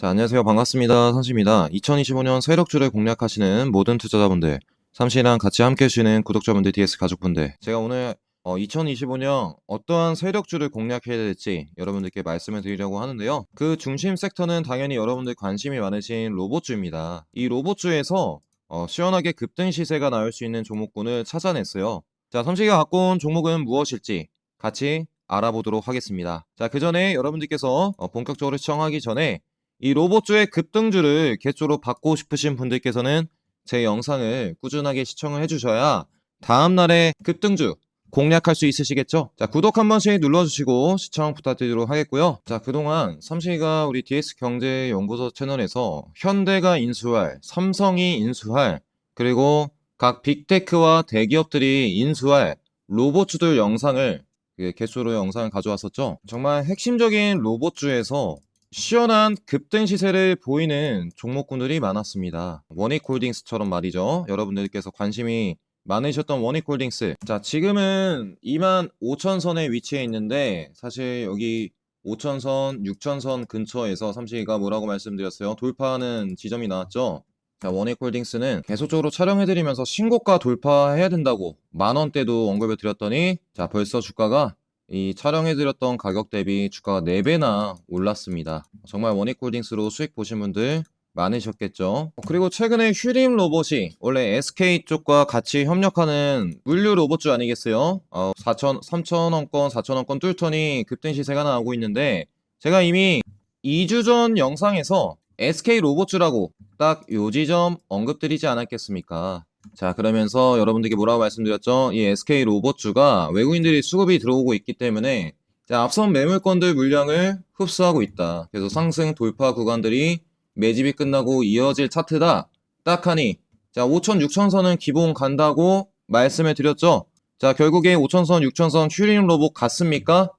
자, 안녕하세요. 반갑습니다. 삼시입니다. 2025년 세력주를 공략하시는 모든 투자자분들, 삼시랑 같이 함께 해주시는 구독자분들, DS 가족분들, 제가 오늘 어, 2025년 어떠한 세력주를 공략해야 될지 여러분들께 말씀을 드리려고 하는데요. 그 중심 섹터는 당연히 여러분들 관심이 많으신 로봇주입니다. 이 로봇주에서 어, 시원하게 급등 시세가 나올 수 있는 종목군을 찾아냈어요. 자, 삼시가 갖고 온 종목은 무엇일지 같이 알아보도록 하겠습니다. 자, 그 전에 여러분들께서 어, 본격적으로 시청하기 전에 이 로봇주의 급등주를 개조로 받고 싶으신 분들께서는 제 영상을 꾸준하게 시청을 해주셔야 다음날에 급등주 공략할 수 있으시겠죠? 자, 구독 한 번씩 눌러주시고 시청 부탁드리도록 하겠고요. 자, 그동안 삼시가 우리 DS경제연구소 채널에서 현대가 인수할, 삼성이 인수할, 그리고 각 빅테크와 대기업들이 인수할 로봇주들 영상을 그 개수로 영상을 가져왔었죠. 정말 핵심적인 로봇주에서 시원한 급등 시세를 보이는 종목군들이 많았습니다. 원익홀딩스처럼 말이죠. 여러분들께서 관심이 많으셨던 원익홀딩스. 자, 지금은 2만 5천선에 위치해 있는데 사실 여기 5천선, 6천선 근처에서 삼시가 뭐라고 말씀드렸어요? 돌파하는 지점이 나왔죠. 자, 원익홀딩스는 계속적으로 촬영해드리면서 신고가 돌파해야 된다고 만 원대도 언급을 드렸더니 자, 벌써 주가가 이 촬영해드렸던 가격 대비 주가가 4배나 올랐습니다. 정말 원익홀딩스로 수익 보신 분들 많으셨겠죠. 어, 그리고 최근에 휴림 로봇이 원래 SK 쪽과 같이 협력하는 물류 로봇주 아니겠어요? 어, 4천, 3천원권, 4천원권 뚫더니 급등 시세가 나오고 있는데 제가 이미 2주 전 영상에서 SK 로봇주라고 딱 요 지점 언급드리지 않았겠습니까? 자, 그러면서 여러분들께 뭐라고 말씀드렸죠? 이 SK 로봇주가 외국인들이 수급이 들어오고 있기 때문에 자, 앞선 매물권들 물량을 흡수하고 있다. 그래서 상승 돌파 구간들이 매집이 끝나고 이어질 차트다. 딱 하니 자, 5천, 6천 선은 기본 간다고 말씀을 드렸죠. 자, 결국에 5천 선, 6천선 휴림 로봇 갔습니까?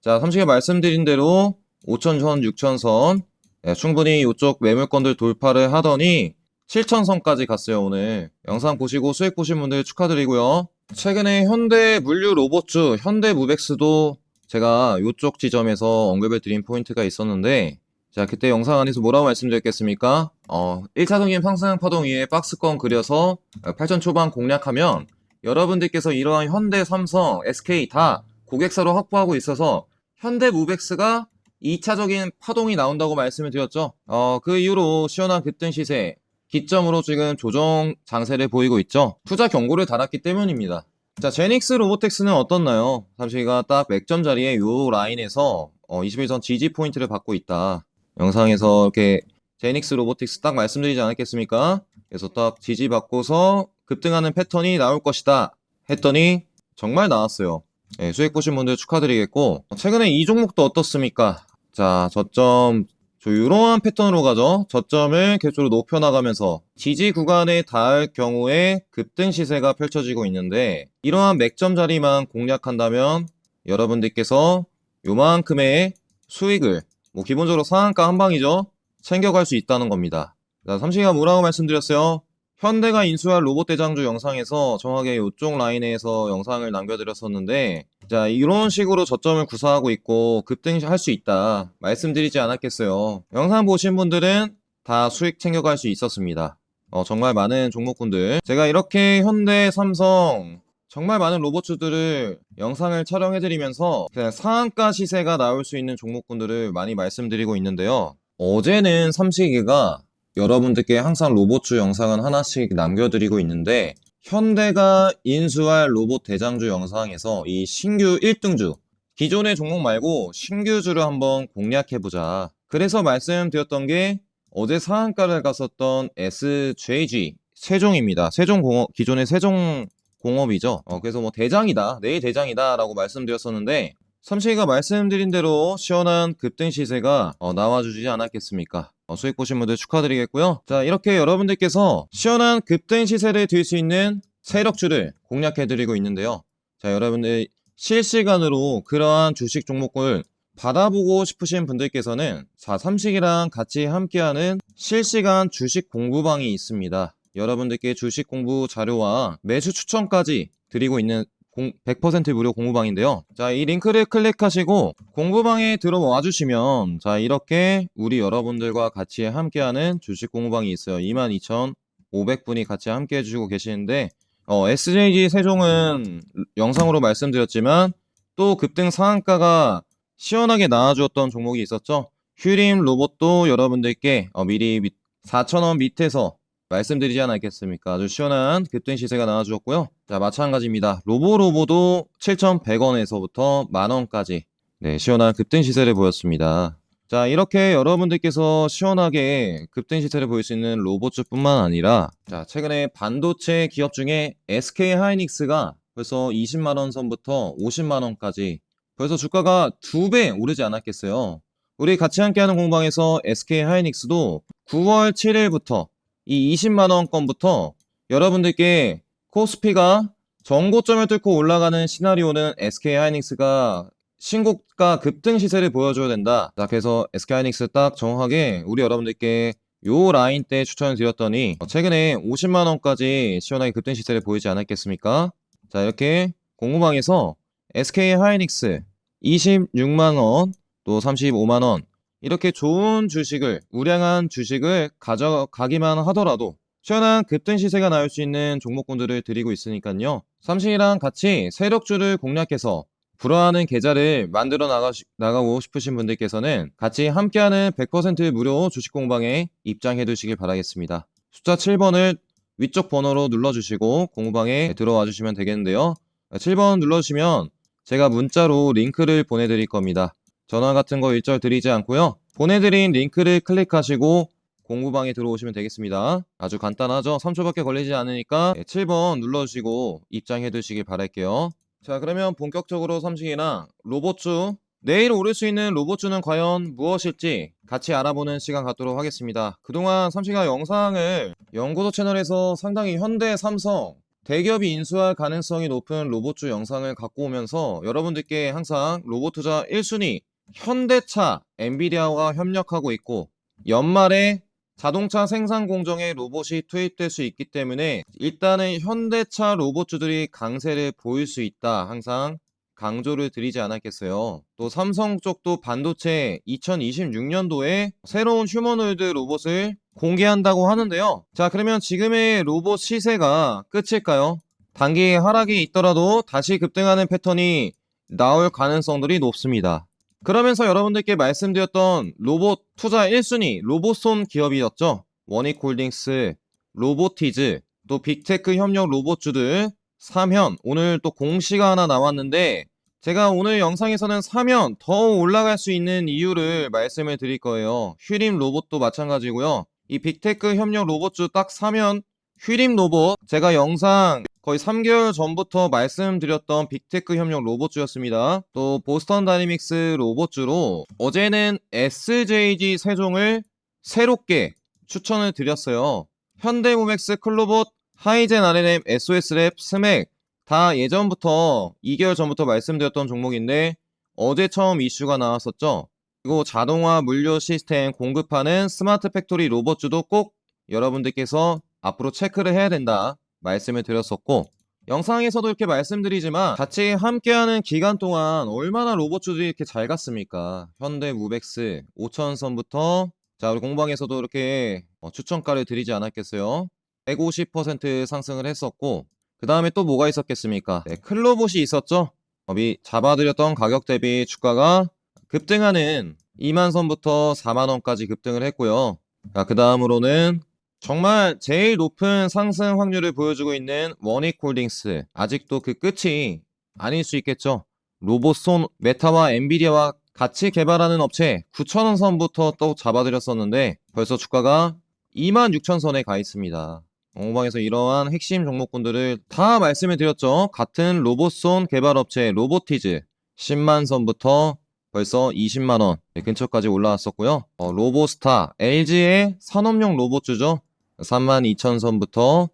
자, 삼식에 말씀드린 대로 5천 선, 6천 선 예, 충분히 이쪽 매물권들 돌파를 하더니 7천선까지 갔어요, 오늘. 영상 보시고 수익 보신 분들 축하드리고요. 최근에 현대 물류 로봇주, 현대 무백스도 제가 이쪽 지점에서 언급을 드린 포인트가 있었는데, 자, 그때 영상 안에서 뭐라고 말씀드렸겠습니까? 어, 1차적인 상승 파동 위에 박스권 그려서 8천 초반 공략하면 여러분들께서 이러한 현대, 삼성, SK 다 고객사로 확보하고 있어서 현대 무백스가 2차적인 파동이 나온다고 말씀을 드렸죠. 어, 그 이후로 시원한 급등 시세, 기점으로 지금 조정 장세를 보이고 있죠. 투자 경고를 달았기 때문입니다. 자, 제닉스 로보텍스는 어떻나요? 삼시가 딱 맥점 자리에 요 라인에서 어, 21선 지지 포인트를 받고 있다. 영상에서 이렇게 제닉스 로보틱스 딱 말씀드리지 않았겠습니까? 그래서 딱 지지 받고서 급등하는 패턴이 나올 것이다. 했더니 정말 나왔어요. 예, 수익 보신 분들 축하드리겠고 최근에 이 종목도 어떻습니까? 자, 저점 저 이러한 패턴으로 가죠. 저점을 계속으로 높여나가면서 지지 구간에 닿을 경우에 급등 시세가 펼쳐지고 있는데 이러한 맥점 자리만 공략한다면 여러분들께서 요만큼의 수익을 뭐 기본적으로 상한가 한 방이죠. 챙겨갈 수 있다는 겁니다. 자, 삼시가 뭐라고 말씀드렸어요? 현대가 인수할 로봇 대장주 영상에서 정확하게 이쪽 라인에서 영상을 남겨드렸었는데 자 이런 식으로 저점을 구사하고 있고 급등할 수 있다. 말씀드리지 않았겠어요. 영상 보신 분들은 다 수익 챙겨갈 수 있었습니다. 어, 정말 많은 종목군들. 제가 이렇게 현대 삼성 정말 많은 로봇주들을 영상을 촬영해드리면서 그냥 상한가 시세가 나올 수 있는 종목군들을 많이 말씀드리고 있는데요. 어제는 삼식이가 여러분들께 항상 로봇주 영상은 하나씩 남겨드리고 있는데 현대가 인수할 로봇 대장주 영상에서 이 신규 1등주 기존의 종목 말고 신규주를 한번 공략해보자. 그래서 말씀드렸던 게 어제 상한가를 갔었던 SJG 세종입니다. 세종공업 기존의 세종공업이죠. 어, 그래서 뭐 대장이다 내일 대장이다 라고 말씀드렸었는데 삼시가 말씀드린 대로 시원한 급등 시세가 어, 나와주지 않았겠습니까? 어, 수익 보신 분들 축하드리겠고요. 자, 이렇게 여러분들께서 시원한 급등 시세를 들 수 있는 세력주를 공략해드리고 있는데요. 자, 여러분들 실시간으로 그러한 주식 종목을 받아보고 싶으신 분들께서는 자, 삼식이랑 같이 함께하는 실시간 주식 공부방이 있습니다. 여러분들께 주식 공부 자료와 매수 추천까지 드리고 있는 공- 100% 무료 공부방인데요. 자, 이 링크를 클릭하시고 공부방에 들어와 주시면 자, 이렇게 우리 여러분들과 같이 함께하는 주식 공부방이 있어요. 22,500분이 같이 함께 해주시고 계시는데 어, SJG 세종은 영상으로 말씀드렸지만 또 급등 상한가가 시원하게 나와주었던 종목이 있었죠. 휴림 로봇도 여러분들께 어, 미리 4,000원 밑에서 말씀드리지 않았겠습니까? 아주 시원한 급등 시세가 나와주었고요. 자, 마찬가지입니다. 로보로보도 7,100원에서부터 만원까지 네, 시원한 급등 시세를 보였습니다. 자, 이렇게 여러분들께서 시원하게 급등 시세를 보일 수 있는 로봇주뿐만 아니라 자, 최근에 반도체 기업 중에 SK 하이닉스가 벌써 20만 원 선부터 50만 원까지 벌써 주가가 두 배 오르지 않았겠어요. 우리 같이 함께하는 공방에서 SK 하이닉스도 9월 7일부터 이 20만 원권부터 여러분들께 코스피가 정고점을 뚫고 올라가는 시나리오는 SK 하이닉스가 신고가 급등 시세를 보여줘야 된다. 자, 그래서 SK 하이닉스 딱 정확하게 우리 여러분들께 요 라인 때 추천을 드렸더니 최근에 50만 원까지 시원하게 급등 시세를 보이지 않았겠습니까? 자, 이렇게 공구방에서 SK 하이닉스 26만 원, 또 35만 원 이렇게 좋은 주식을 우량한 주식을 가져가기만 하더라도 시원한 급등 시세가 나올 수 있는 종목군들을 드리고 있으니까요. 삼신이랑 같이 세력주를 공략해서 불어하는 계좌를 만들어 나가, 나가고 싶으신 분들께서는 같이 함께하는 100% 무료 주식 공방에 입장해 두시길 바라겠습니다. 숫자 7번을 위쪽 번호로 눌러주시고 공방에 들어와 주시면 되겠는데요. 7번 눌러주시면 제가 문자로 링크를 보내드릴 겁니다. 전화 같은 거 일절 드리지 않고요. 보내드린 링크를 클릭하시고 공부방에 들어오시면 되겠습니다. 아주 간단하죠? 3초밖에 걸리지 않으니까 7번 눌러주시고 입장해 두시길 바랄게요. 자 그러면 본격적으로 삼식이랑 로봇주 내일 오를 수 있는 로봇주는 과연 무엇일지 같이 알아보는 시간 갖도록 하겠습니다. 그동안 삼식아 영상을 연구소 채널에서 상당히 현대, 삼성 대기업이 인수할 가능성이 높은 로봇주 영상을 갖고 오면서 여러분들께 항상 로봇 투자 1순위 현대차 엔비디아와 협력하고 있고 연말에 자동차 생산 공정에 로봇이 투입될 수 있기 때문에 일단은 현대차 로봇주들이 강세를 보일 수 있다. 항상 강조를 드리지 않았겠어요. 또 삼성 쪽도 반도체 2026년도에 새로운 휴머노이드 로봇을 공개한다고 하는데요. 자, 그러면 지금의 로봇 시세가 끝일까요? 단기 하락이 있더라도 다시 급등하는 패턴이 나올 가능성들이 높습니다. 그러면서 여러분들께 말씀드렸던 로봇 투자 1순위 로봇손 기업이었죠. 원익홀딩스, 로보티즈, 또 빅테크 협력 로봇주들 3현 오늘 또 공시가 하나 나왔는데 제가 오늘 영상에서는 3현 더 올라갈 수 있는 이유를 말씀을 드릴 거예요. 휴림 로봇도 마찬가지고요. 이 빅테크 협력 로봇주 딱 3현 휴림 로봇 제가 영상 거의 3개월 전부터 말씀드렸던 빅테크 협력 로봇주였습니다. 또 보스턴 다이내믹스 로봇주로 어제는 SJG 세종을 새롭게 추천을 드렸어요. 현대모맥스 클로봇, 하이젠 RNM, SOS랩, 스맥 다 예전부터 2개월 전부터 말씀드렸던 종목인데 어제 처음 이슈가 나왔었죠. 그리고 자동화 물류 시스템 공급하는 스마트 팩토리 로봇주도 꼭 여러분들께서 앞으로 체크를 해야 된다. 말씀을 드렸었고 영상에서도 이렇게 말씀드리지만 같이 함께하는 기간 동안 얼마나 로봇주들이 이렇게 잘 갔습니까? 현대 무벡스 5천선부터 자 우리 공방에서도 이렇게 어, 추천가를 드리지 않았겠어요? 150% 상승을 했었고 그 다음에 또 뭐가 있었겠습니까? 네, 클로봇이 있었죠? 어, 미 잡아드렸던 가격 대비 주가가 급등하는 2만선부터 4만원까지 급등을 했고요. 자, 그 다음으로는 정말 제일 높은 상승 확률을 보여주고 있는 원익홀딩스 아직도 그 끝이 아닐 수 있겠죠. 로봇손 메타와 엔비디아와 같이 개발하는 업체 9,000원 선부터 또 잡아드렸었는데 벌써 주가가 26,000선에 가 있습니다. 공방에서 이러한 핵심 종목군들을 다 말씀을 드렸죠. 같은 로봇손 개발업체 로보티즈 10만 선부터 벌써 20만 원 근처까지 올라왔었고요. 어, 로보스타 LG의 산업용 로봇주죠. 32,000선부터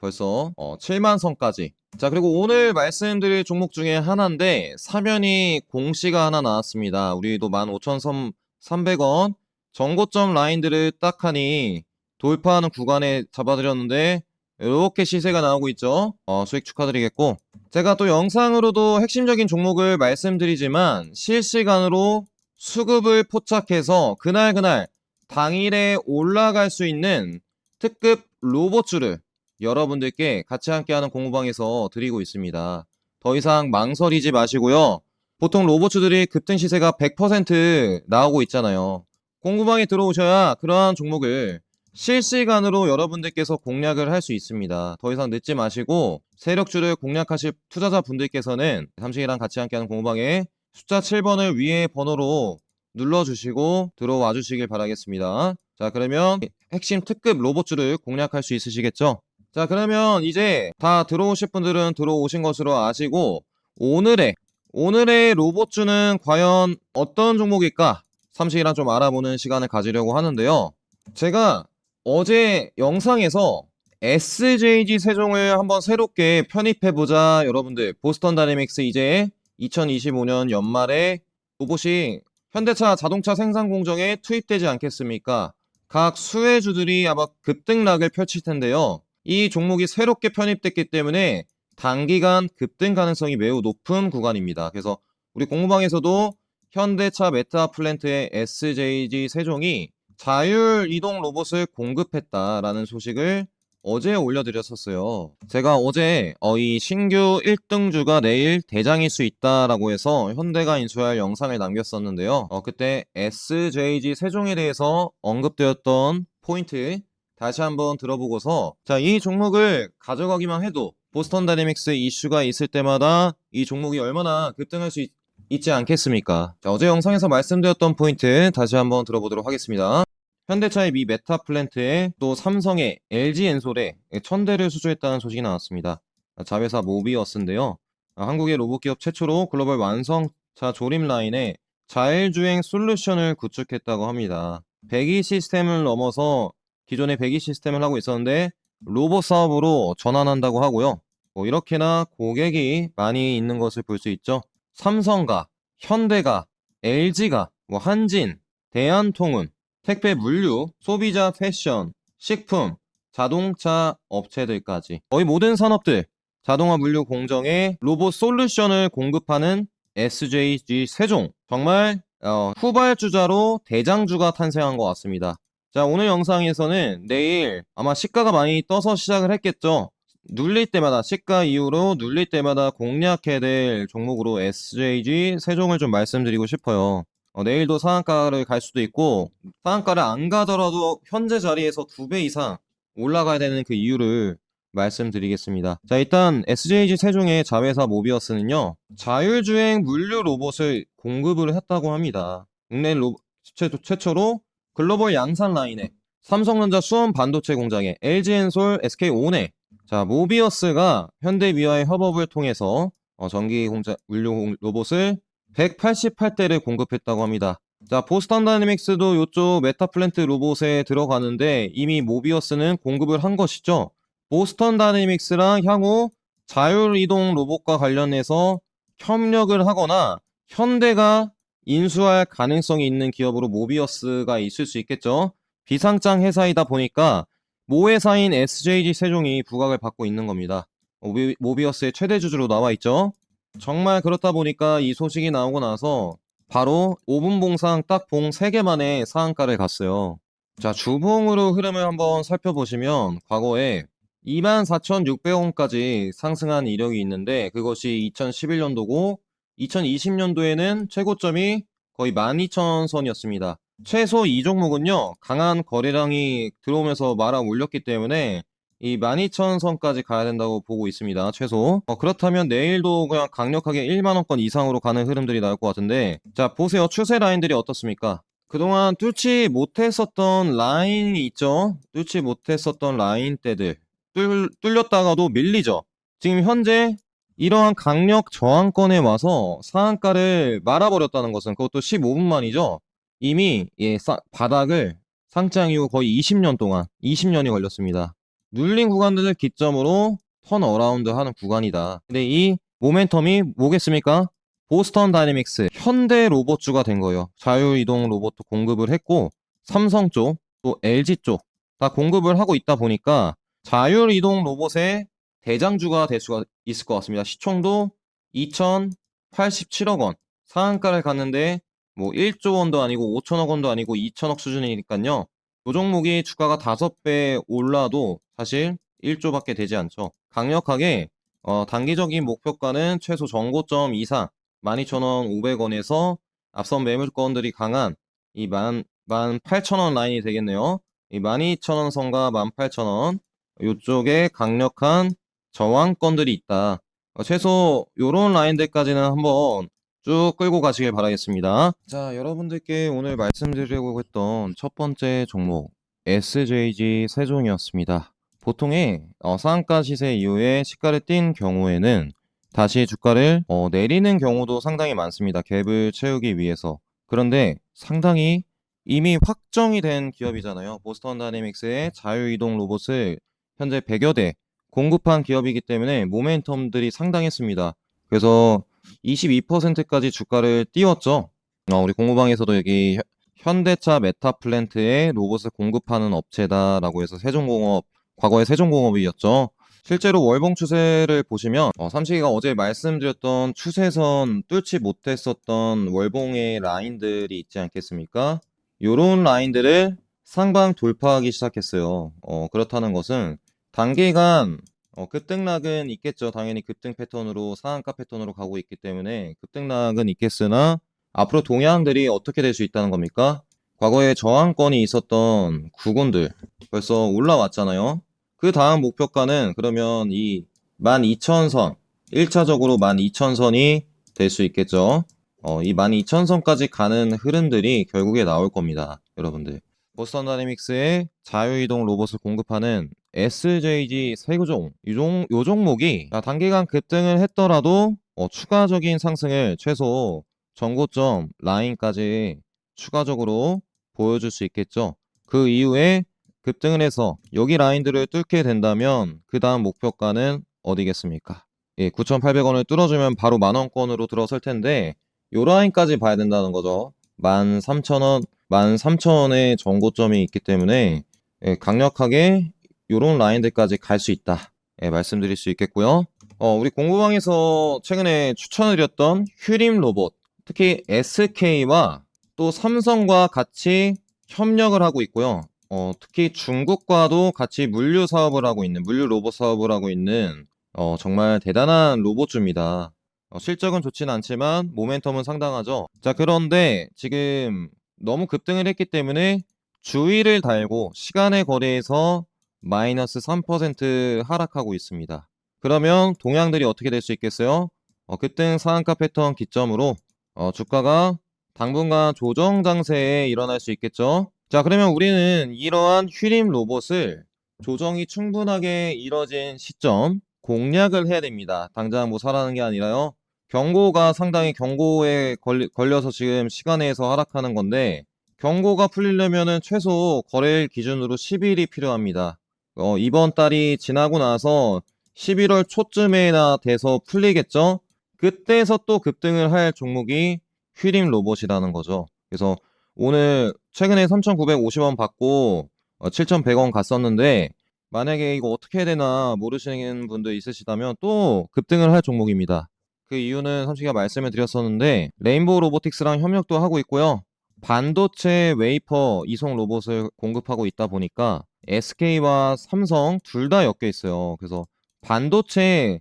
벌써 어, 7만 선까지. 자 그리고 오늘 말씀드릴 종목 중에 하나인데 사면이 공시가 하나 나왔습니다. 우리도 15,000선 300원 정고점 라인들을 딱 하니 돌파하는 구간에 잡아드렸는데 이렇게 시세가 나오고 있죠. 어, 수익 축하드리겠고. 제가 또 영상으로도 핵심적인 종목을 말씀드리지만 실시간으로 수급을 포착해서 그날그날 당일에 올라갈 수 있는 특급 로봇주를 여러분들께 같이 함께하는 공부방에서 드리고 있습니다. 더 이상 망설이지 마시고요. 보통 로봇주들이 급등 시세가 100% 나오고 있잖아요. 공부방에 들어오셔야 그러한 종목을 실시간으로 여러분들께서 공략을 할 수 있습니다. 더 이상 늦지 마시고 세력주를 공략하실 투자자 분들께서는 삼식이랑 같이 함께하는 공부방에 숫자 7번을 위에 번호로 눌러주시고 들어와 주시길 바라겠습니다. 자 그러면 핵심 특급 로봇주를 공략할 수 있으시겠죠? 자 그러면 이제 다 들어오실 분들은 들어오신 것으로 아시고 오늘의 오늘의 로봇주는 과연 어떤 종목일까? 삼식이랑 좀 알아보는 시간을 가지려고 하는데요. 제가 어제 영상에서 SJG 세종을 한번 새롭게 편입해보자 여러분들 보스턴 다이내믹스 이제 2025년 연말에 로봇이 현대차 자동차 생산 공정에 투입되지 않겠습니까? 각 수혜주들이 아마 급등락을 펼칠 텐데요. 이 종목이 새롭게 편입됐기 때문에 단기간 급등 가능성이 매우 높은 구간입니다. 그래서 우리 공부방에서도 현대차 메타 플랜트의 SJG 세종이 자율 이동 로봇을 공급했다라는 소식을 어제 올려드렸었어요. 제가 어제 어, 이 신규 1등주가 내일 대장일 수 있다라고 해서 현대가 인수할 영상을 남겼었는데요. 어, 그때 SJG 세종에 대해서 언급되었던 포인트 다시 한번 들어보고서 자, 이 종목을 가져가기만 해도 보스턴 다이내믹스 이슈가 있을 때마다 이 종목이 얼마나 급등할 수 있, 있지 않겠습니까? 자, 어제 영상에서 말씀드렸던 포인트 다시 한번 들어보도록 하겠습니다. 현대차의 미 메타 플랜트에 또 삼성의 LG 엔솔에 천대를 수주했다는 소식이 나왔습니다. 자회사 모비어스인데요. 아, 한국의 로봇 기업 최초로 글로벌 완성차 조립 라인에 자율주행 솔루션을 구축했다고 합니다. 배기 시스템을 넘어서 기존의 배기 시스템을 하고 있었는데 로봇 사업으로 전환한다고 하고요. 뭐 이렇게나 고객이 많이 있는 것을 볼 수 있죠. 삼성가, 현대가, LG가, 뭐 한진, 대한통운, 택배 물류, 소비자 패션, 식품, 자동차 업체들까지 거의 모든 산업들 자동화 물류 공정에 로봇 솔루션을 공급하는 SJG 세종 정말 어, 후발주자로 대장주가 탄생한 것 같습니다. 자 오늘 영상에서는 내일 아마 시가가 많이 떠서 시작을 했겠죠. 눌릴 때마다 시가 이후로 눌릴 때마다 공략해야 될 종목으로 SJG 세종을 좀 말씀드리고 싶어요. 어, 내일도 상한가를 갈 수도 있고 상한가를 안 가더라도 현재 자리에서 두 배 이상 올라가야 되는 그 이유를 말씀드리겠습니다. 자 일단 SJG 세종의 자회사 모비어스는요 자율주행 물류 로봇을 공급을 했다고 합니다. 국내 로, 최, 최초로 글로벌 양산 라인에 삼성전자 수원 반도체 공장에 LG엔솔 SK온에 자 모비어스가 현대미와의 협업을 통해서 어, 전기 공자 물류 공- 로봇을 188대를 공급했다고 합니다. 자, 보스턴 다이내믹스도 이쪽 메타플랜트 로봇에 들어가는데 이미 모비어스는 공급을 한 것이죠. 보스턴 다이내믹스랑 향후 자율이동 로봇과 관련해서 협력을 하거나 현대가 인수할 가능성이 있는 기업으로 모비어스가 있을 수 있겠죠. 비상장 회사이다 보니까 모 회사인 SJG 세종이 부각을 받고 있는 겁니다. 모비, 모비어스의 최대 주주로 나와 있죠. 정말 그렇다 보니까 이 소식이 나오고 나서 바로 5분 봉상 딱 봉 3개 만에 상한가를 갔어요. 자, 주봉으로 흐름을 한번 살펴보시면 과거에 24,600원까지 상승한 이력이 있는데 그것이 2011년도고 2020년도에는 최고점이 거의 12,000선이었습니다. 최소 이 종목은요, 강한 거래량이 들어오면서 말아 올렸기 때문에 이 12,000선까지 가야 된다고 보고 있습니다. 최소. 어, 그렇다면 내일도 그냥 강력하게 1만원권 이상으로 가는 흐름들이 나올 것 같은데 자 보세요. 추세 라인들이 어떻습니까? 그동안 뚫지 못했었던 라인이 있죠. 뚫지 못했었던 라인대들 뚫, 뚫렸다가도 밀리죠. 지금 현재 이러한 강력 저항권에 와서 상한가를 말아버렸다는 것은 그것도 15분 만이죠. 이미 예, 싸- 바닥을 상장 이후 거의 20년 동안 20년이 걸렸습니다. 눌린 구간들을 기점으로 턴 어라운드 하는 구간이다. 근데 이 모멘텀이 뭐겠습니까? 보스턴 다이내믹스 현대 로봇주가 된 거예요. 자율이동 로봇도 공급을 했고 삼성 쪽 또 LG 쪽 다 공급을 하고 있다 보니까 자율 이동 로봇의 대장주가 될 수가 있을 것 같습니다. 시총도 2,087억 원. 상한가를 갔는데 뭐 1조 원도 아니고 5천억 원도 아니고 2천억 수준이니까요. 이 종목이 주가가 5배 올라도 사실 1조밖에 되지 않죠. 강력하게 어, 단기적인 목표가는 최소 전고점 이상 12,000원, 500원에서 앞선 매물권들이 강한 이 만, 18,000원 라인이 되겠네요. 이 12,000원 선과 18,000원 이쪽에 강력한 저항권들이 있다. 어, 최소 요런 라인들까지는 한번 쭉 끌고 가시길 바라겠습니다. 자, 여러분들께 오늘 말씀드리려고 했던 첫 번째 종목 SJG 세종이었습니다. 보통의 어, 상한가 시세 이후에 시가를 띈 경우에는 다시 주가를 어, 내리는 경우도 상당히 많습니다. 갭을 채우기 위해서. 그런데 상당히 이미 확정이 된 기업이잖아요. 보스턴 다이내믹스의 자유이동 로봇을 현재 100여 대 공급한 기업이기 때문에 모멘텀들이 상당했습니다. 그래서 22%까지 주가를 띄웠죠. 어, 우리 공무방에서도 여기 현- 현대차 메타플랜트에 로봇을 공급하는 업체다라고 해서 세종공업 과거에 세종공업이었죠. 실제로 월봉 추세를 보시면 어, 삼식이가 어제 말씀드렸던 추세선 뚫지 못했었던 월봉의 라인들이 있지 않겠습니까? 요런 라인들을 상방 돌파하기 시작했어요. 어, 그렇다는 것은 단기간 어, 급등락은 있겠죠. 당연히 급등 패턴으로 상한가 패턴으로 가고 있기 때문에 급등락은 있겠으나 앞으로 동향들이 어떻게 될 수 있다는 겁니까? 과거에 저항권이 있었던 구군들 벌써 올라왔잖아요. 그 다음 목표가는 그러면 이 12,000선, 1차적으로 12,000선이 될 수 있겠죠. 어, 이 12,000선까지 가는 흐름들이 결국에 나올 겁니다. 여러분들. 보스턴 다이내믹스의 자유이동 로봇을 공급하는 SJG 세구종, 이 종, 요 종목이 자, 단기간 급등을 했더라도 어, 추가적인 상승을 최소 전고점 라인까지 추가적으로 보여줄 수 있겠죠. 그 이후에 급등을 해서 여기 라인들을 뚫게 된다면 그 다음 목표가는 어디겠습니까? 예, 9,800원을 뚫어주면 바로 만원권으로 들어설 텐데 요 라인까지 봐야 된다는 거죠. 13,000원, 13,000원의 전고점이 있기 때문에 예, 강력하게 요런 라인들까지 갈 수 있다. 예, 말씀드릴 수 있겠고요. 어, 우리 공부방에서 최근에 추천드렸던 휴림 로봇, 특히 SK와 또 삼성과 같이 협력을 하고 있고요. 어, 특히 중국과도 같이 물류 사업을 하고 있는, 물류 로봇 사업을 하고 있는, 어, 정말 대단한 로봇주입니다. 어, 실적은 좋진 않지만 모멘텀은 상당하죠. 자, 그런데 지금 너무 급등을 했기 때문에 주의를 달고 시간의 거래에서 마이너스 3% 하락하고 있습니다. 그러면 동향들이 어떻게 될 수 있겠어요? 어, 급등 상한가 패턴 기점으로 어, 주가가 당분간 조정 장세에 일어날 수 있겠죠. 자, 그러면 우리는 이러한 휴림 로봇을 조정이 충분하게 이뤄진 시점 공략을 해야 됩니다. 당장 뭐 사라는 게 아니라요. 경고가 상당히 경고에 걸리, 걸려서 지금 시간에서 하락하는 건데 경고가 풀리려면은 최소 거래일 기준으로 10일이 필요합니다. 어, 이번 달이 지나고 나서 11월 초쯤에나 돼서 풀리겠죠? 그때서 또 급등을 할 종목이 휴림 로봇이라는 거죠. 그래서 오늘 최근에 3,950원 받고 어, 7,100원 갔었는데 만약에 이거 어떻게 해야 되나 모르시는 분들 있으시다면 또 급등을 할 종목입니다. 그 이유는 삼식이가 말씀을 드렸었는데 레인보우 로보틱스랑 협력도 하고 있고요. 반도체 웨이퍼 이송 로봇을 공급하고 있다 보니까 SK와 삼성 둘 다 엮여 있어요. 그래서 반도체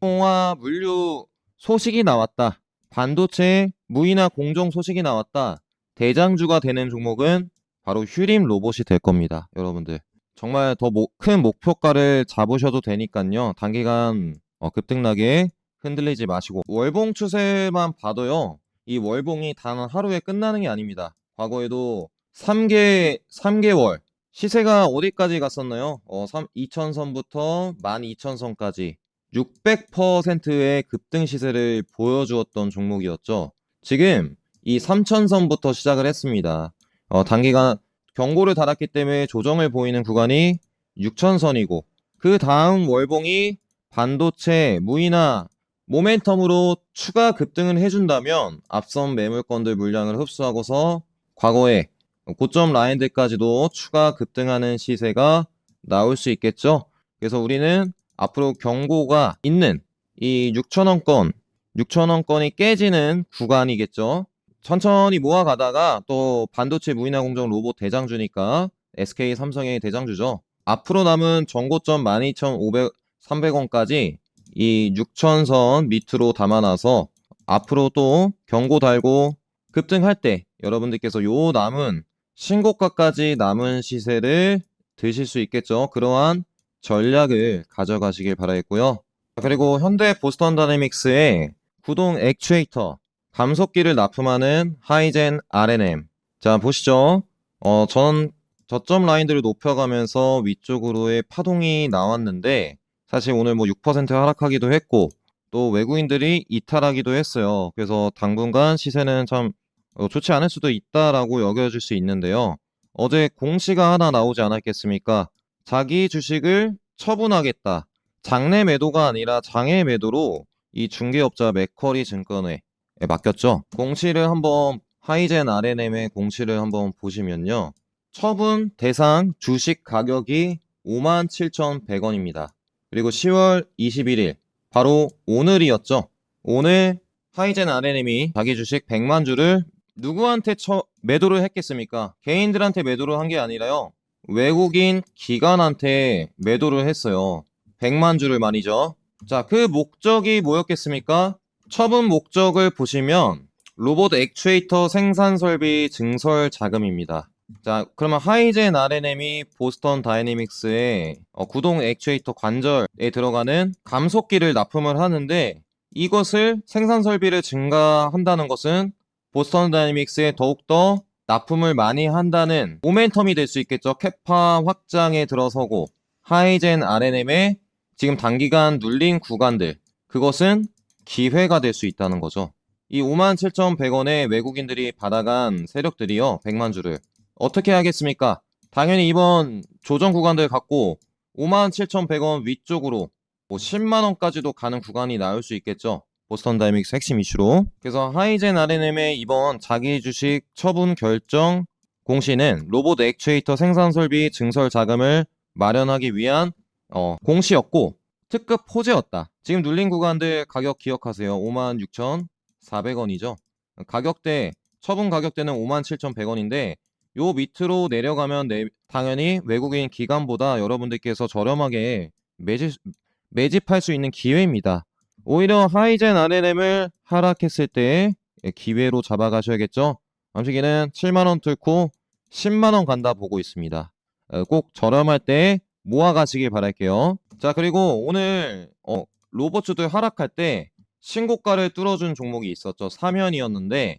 통화 물류 소식이 나왔다. 반도체 무이나 공정 소식이 나왔다. 대장주가 되는 종목은 바로 휴림 로봇이 될 겁니다. 여러분들. 정말 더 큰 목표가를 잡으셔도 되니까요. 단기간 어, 급등나게 흔들리지 마시고 월봉 추세만 봐도요. 이 월봉이 단 하루에 끝나는 게 아닙니다. 과거에도 3개 3개월 시세가 어디까지 갔었나요? 어, 3, 2000선부터 12000선까지 600%의 급등 시세를 보여주었던 종목이었죠. 지금 이 3000선부터 시작을 했습니다. 어, 단기간 경고를 달았기 때문에 조정을 보이는 구간이 6000선이고 그 다음 월봉이 반도체, 무이나 모멘텀으로 추가 급등을 해준다면 앞선 매물권들 물량을 흡수하고서 과거에 고점 라인들까지도 추가 급등하는 시세가 나올 수 있겠죠. 그래서 우리는 앞으로 경고가 있는 이 6천원권, 6천원권이 깨지는 구간이겠죠. 천천히 모아가다가 또 반도체 무인화 공정 로봇 대장주니까 SK 삼성의 대장주죠. 앞으로 남은 정고점 12,500, 300원까지 이 6천선 밑으로 담아놔서 앞으로 또 경고 달고 급등할 때 여러분들께서 요 남은 신고가까지 남은 시세를 드실 수 있겠죠. 그러한 전략을 가져가시길 바라겠고요. 그리고 현대 보스턴 다이내믹스의 구동 액추에이터 감속기를 납품하는 하이젠 RNM. 자, 보시죠. 어, 전 저점 라인들을 높여가면서 위쪽으로의 파동이 나왔는데 사실 오늘 뭐 6% 하락하기도 했고 또 외국인들이 이탈하기도 했어요. 그래서 당분간 시세는 참 어, 좋지 않을 수도 있다라고 여겨질 수 있는데요. 어제 공시가 하나 나오지 않았겠습니까? 자기 주식을 처분하겠다. 장내 매도가 아니라 장외 매도로 이 중개업자 맥커리 증권에 맡겼죠. 공시를 한번 하이젠 RNM의 공시를 한번 보시면요. 처분 대상 주식 가격이 57,100원입니다. 그리고 10월 21일 바로 오늘이었죠. 오늘 하이젠 RNM이 자기 주식 100만 주를 누구한테 처, 매도를 했겠습니까? 개인들한테 매도를 한 게 아니라요. 외국인 기관한테 매도를 했어요. 100만 주를 말이죠. 자, 그 목적이 뭐였겠습니까? 처분 목적을 보시면 로봇 액추에이터 생산 설비 증설 자금입니다. 자, 그러면 하이젠 RNM이 보스턴 다이내믹스의 어, 구동 액추에이터 관절에 들어가는 감속기를 납품을 하는데 이것을 생산 설비를 증가한다는 것은 보스턴 다이내믹스에 더욱더 납품을 많이 한다는 모멘텀이 될 수 있겠죠. 캐파 확장에 들어서고 하이젠 RNM의 지금 단기간 눌린 구간들 그것은 기회가 될 수 있다는 거죠. 이 57,100원에 외국인들이 받아간 세력들이요. 100만 주를 어떻게 하겠습니까? 당연히 이번 조정 구간들 갖고 57,100원 위쪽으로 뭐 10만 원까지도 가는 구간이 나올 수 있겠죠. 보스턴 다이믹스 핵심 이슈로. 그래서 하이젠 RNM의 이번 자기 주식 처분 결정 공시는 로봇 액추에이터 생산 설비 증설 자금을 마련하기 위한 어, 공시였고 특급 호재였다. 지금 눌린 구간들 가격 기억하세요. 56,400원이죠. 가격대 처분 가격대는 57,100원인데 요 밑으로 내려가면 내, 당연히 외국인 기관보다 여러분들께서 저렴하게 매집, 매집할 수 있는 기회입니다. 오히려 하이젠 RNM을 하락했을 때 기회로 잡아가셔야겠죠. 암시기는 7만원 뚫고 10만원 간다 보고 있습니다. 어, 꼭 저렴할 때 모아가시길 바랄게요. 자 그리고 오늘 어, 로봇주들 하락할 때 신고가를 뚫어준 종목이 있었죠. 사면이었는데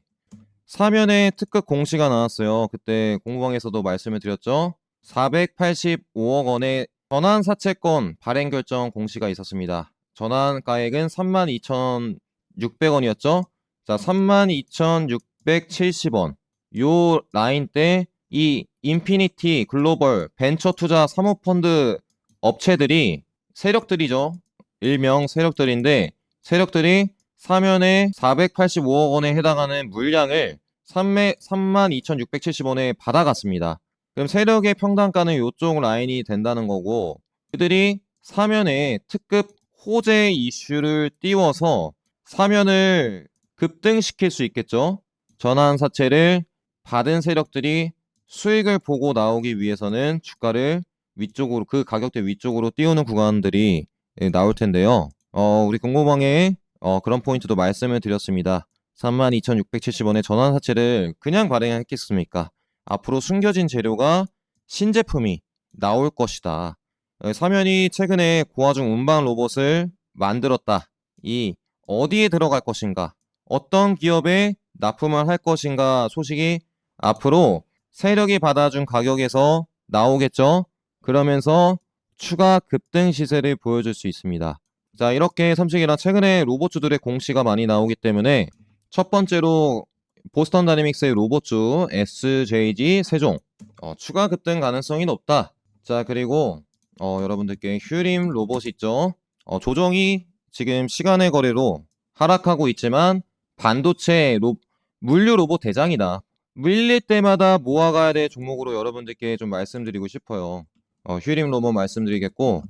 사면에 특급 공시가 나왔어요. 그때 공부방에서도 말씀을 드렸죠. 485억 원의 전환 사채권 발행 결정 공시가 있었습니다. 전환 가액은 32,600원이었죠. 자, 32,670원. 요 라인 때 이 인피니티 글로벌 벤처 투자 사모펀드 업체들이 세력들이죠. 일명 세력들인데 세력들이 사면에 485억 원에 해당하는 물량을 32,670원에 받아갔습니다. 그럼 세력의 평단가는 요쪽 라인이 된다는 거고 그들이 사면에 특급 호재 이슈를 띄워서 사면을 급등시킬 수 있겠죠. 전환 사채를 받은 세력들이 수익을 보고 나오기 위해서는 주가를 위쪽으로 그 가격대 위쪽으로 띄우는 구간들이 예, 나올 텐데요. 어, 우리 공고방에 어, 그런 포인트도 말씀을 드렸습니다. 32,670원의 전환 사채를 그냥 발행했겠습니까? 앞으로 숨겨진 재료가 신제품이 나올 것이다. 어, 사면이 최근에 고화중 운반 로봇을 만들었다. 이 어디에 들어갈 것인가? 어떤 기업에 납품을 할 것인가 소식이 앞으로 세력이 받아준 가격에서 나오겠죠. 그러면서 추가 급등 시세를 보여줄 수 있습니다. 자, 이렇게 삼식이랑 최근에 로봇주들의 공시가 많이 나오기 때문에 첫 번째로 보스턴 다이내믹스의 로봇주 SJG 세종 어, 추가 급등 가능성이 높다. 자, 그리고 어, 여러분들께 휴림 로봇 있죠. 어, 조정이 지금 시간의 거래로 하락하고 있지만 반도체 로, 물류 로봇 대장이다. 밀릴 때마다 모아가야 될 종목으로 여러분들께 좀 말씀드리고 싶어요. 어, 휴림 로봇 말씀드리겠고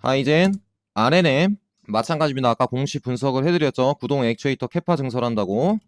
하이젠, RNM 마찬가지입니다. 아까 공시 분석을 해드렸죠. 구동 액추에이터 캐파 증설한다고.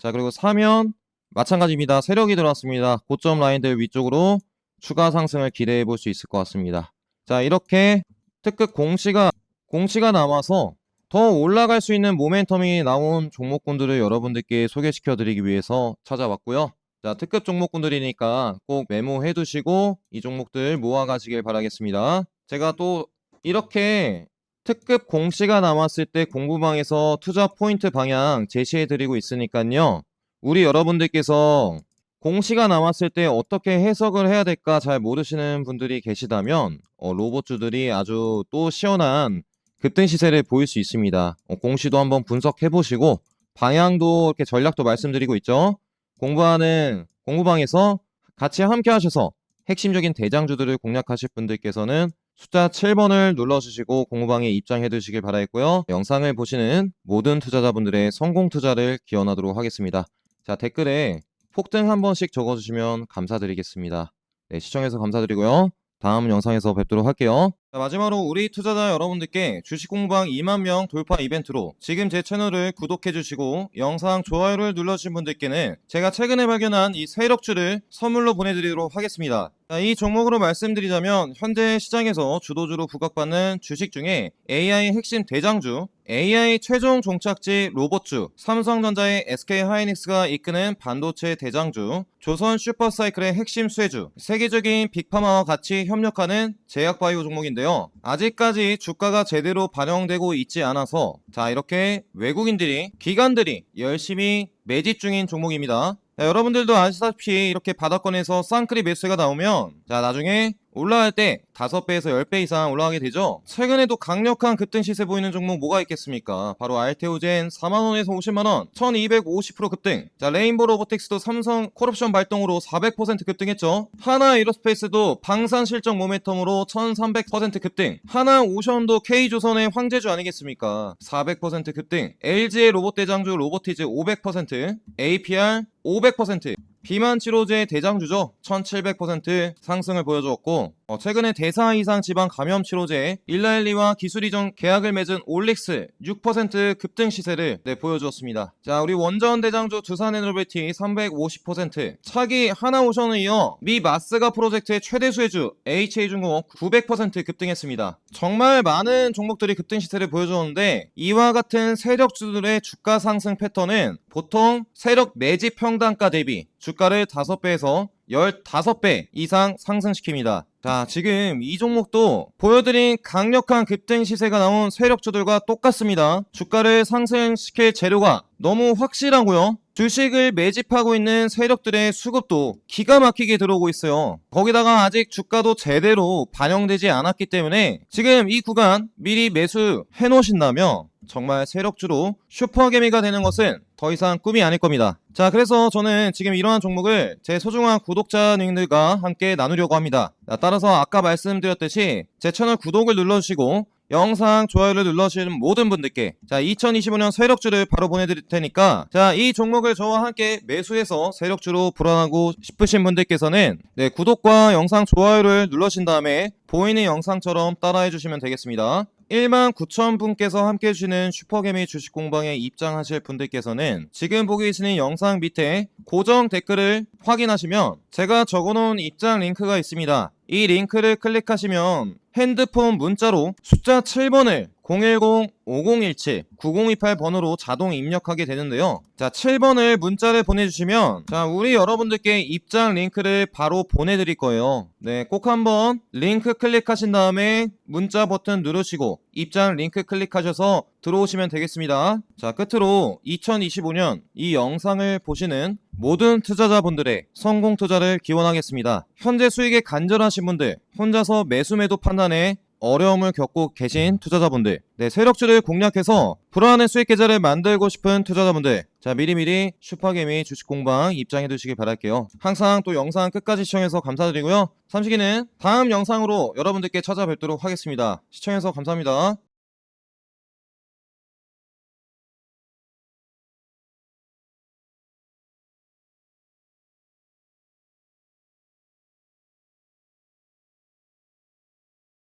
자 그리고 사면 마찬가지입니다. 세력이 들어왔습니다. 고점 라인들 위쪽으로 추가 상승을 기대해 볼 수 있을 것 같습니다. 자 이렇게 특급 공시가 공시가 남아서 더 올라갈 수 있는 모멘텀이 나온 종목군들을 여러분들께 소개시켜 드리기 위해서 찾아왔고요. 자, 특급 종목군들이니까 꼭 메모해 두시고 이 종목들 모아 가시길 바라겠습니다. 제가 또 이렇게 특급 공시가 남았을 때 공부방에서 투자 포인트 방향 제시해 드리고 있으니까요. 우리 여러분들께서 공시가 남았을 때 어떻게 해석을 해야 될까 잘 모르시는 분들이 계시다면 어, 로봇주들이 아주 또 시원한 급등 시세를 보일 수 있습니다. 어, 공시도 한번 분석해 보시고 방향도 이렇게 전략도 말씀드리고 있죠. 공부하는 공부방에서 같이 함께 하셔서 핵심적인 대장주들을 공략하실 분들께서는 숫자 7번을 눌러주시고 공부방에 입장해 두시길 바라겠고요. 영상을 보시는 모든 투자자분들의 성공 투자를 기원하도록 하겠습니다. 자 댓글에 폭등 한 번씩 적어주시면 감사드리겠습니다. 네 시청해서 감사드리고요. 다음 영상에서 뵙도록 할게요. 자, 마지막으로 우리 투자자 여러분들께 주식 공방 2만 명 돌파 이벤트로 지금 제 채널을 구독해 주시고 영상 좋아요를 눌러 주신 분들께는 제가 최근에 발견한 이 세력주를 선물로 보내 드리도록 하겠습니다. 자, 이 종목으로 말씀드리자면 현재 시장에서 주도주로 부각받는 주식 중에 AI 핵심 대장주 AI 최종 종착지 로봇주, 삼성전자의 SK 하이닉스가 이끄는 반도체 대장주, 조선 슈퍼사이클의 핵심 수혜주, 세계적인 빅파마와 같이 협력하는 제약바이오 종목인데요. 아직까지 주가가 제대로 반영되고 있지 않아서 자 이렇게 외국인들이 기관들이 열심히 매집 중인 종목입니다. 자, 여러분들도 아시다시피 이렇게 바닥권에서 쌍크리 매수가 나오면 자 나중에 올라갈 때 5배에서 10배 이상 올라가게 되죠. 최근에도 강력한 급등 시세 보이는 종목 뭐가 있겠습니까? 바로 알테오젠 4만원에서 50만원, 1250% 급등. 자, 레인보 로보틱스도 삼성 콜옵션 발동으로 400% 급등했죠. 하나 에로스페이스도 방산 실적 모멘텀으로 1300% 급등. 하나 오션도 K조선의 황제주 아니겠습니까? 400% 급등. LG의 로봇 대장주 로보티즈 500%, APR 500%, 비만 치료제 대장주죠. 1700% 상승을 보여주었고 어, 최근에 대사 이상 지방 감염 치료제 일라엘리와 기술 이전 계약을 맺은 올릭스 6% 급등 시세를 네, 보여주었습니다. 자 우리 원전 대장주 두산에너베티 350% 차기 하나오션을 이어 미 마스가 프로젝트의 최대 수혜주 HA중공업 900% 급등했습니다. 정말 많은 종목들이 급등 시세를 보여주었는데 이와 같은 세력주들의 주가 상승 패턴은 보통 세력 매집 평단가 대비 주가를 5배에서 15배 이상 상승시킵니다. 자, 지금 이 종목도 보여드린 강력한 급등 시세가 나온 세력주들과 똑같습니다. 주가를 상승시킬 재료가 너무 확실하고요. 주식을 매집하고 있는 세력들의 수급도 기가 막히게 들어오고 있어요. 거기다가 아직 주가도 제대로 반영되지 않았기 때문에 지금 이 구간 미리 매수해 놓으신다면 정말 세력주로 슈퍼개미가 되는 것은 더 이상 꿈이 아닐 겁니다. 자, 그래서 저는 지금 이러한 종목을 제 소중한 구독자님들과 함께 나누려고 합니다. 자, 따라서 아까 말씀드렸듯이 제 채널 구독을 눌러주시고 영상 좋아요를 눌러주시는 모든 분들께 자 2025년 세력주를 바로 보내드릴 테니까 자 이 종목을 저와 함께 매수해서 세력주로 불어나고 싶으신 분들께서는 네 구독과 영상 좋아요를 눌러신 다음에 보이는 영상처럼 따라해 주시면 되겠습니다 1만 9천 분께서 함께 해주시는 슈퍼개미 주식 공방에 입장하실 분들께서는 지금 보고 계시는 영상 밑에 고정 댓글을 확인하시면 제가 적어놓은 입장 링크가 있습니다. 이 링크를 클릭하시면 핸드폰 문자로 숫자 7번을 010-5017-9028 번호로 자동 입력하게 되는데요. 자, 7번을 문자를 보내주시면 자, 우리 여러분들께 입장 링크를 바로 보내드릴 거예요. 네, 꼭 한번 링크 클릭하신 다음에 문자 버튼 누르시고 입장 링크 클릭하셔서 들어오시면 되겠습니다. 자, 끝으로 2025년 이 영상을 보시는 모든 투자자분들의 성공 투자를 기원하겠습니다. 현재 수익에 간절하신 분들, 혼자서 매수 매도 판단에 어려움을 겪고 계신 투자자분들, 네, 세력주를 공략해서 불안한 수익 계좌를 만들고 싶은 투자자분들, 자, 미리미리 슈퍼개미 주식 공방 입장해 두시길 바랄게요. 항상 또 영상 끝까지 시청해서 감사드리고요. 삼식이는 다음 영상으로 여러분들께 찾아뵙도록 하겠습니다. 시청해서 감사합니다.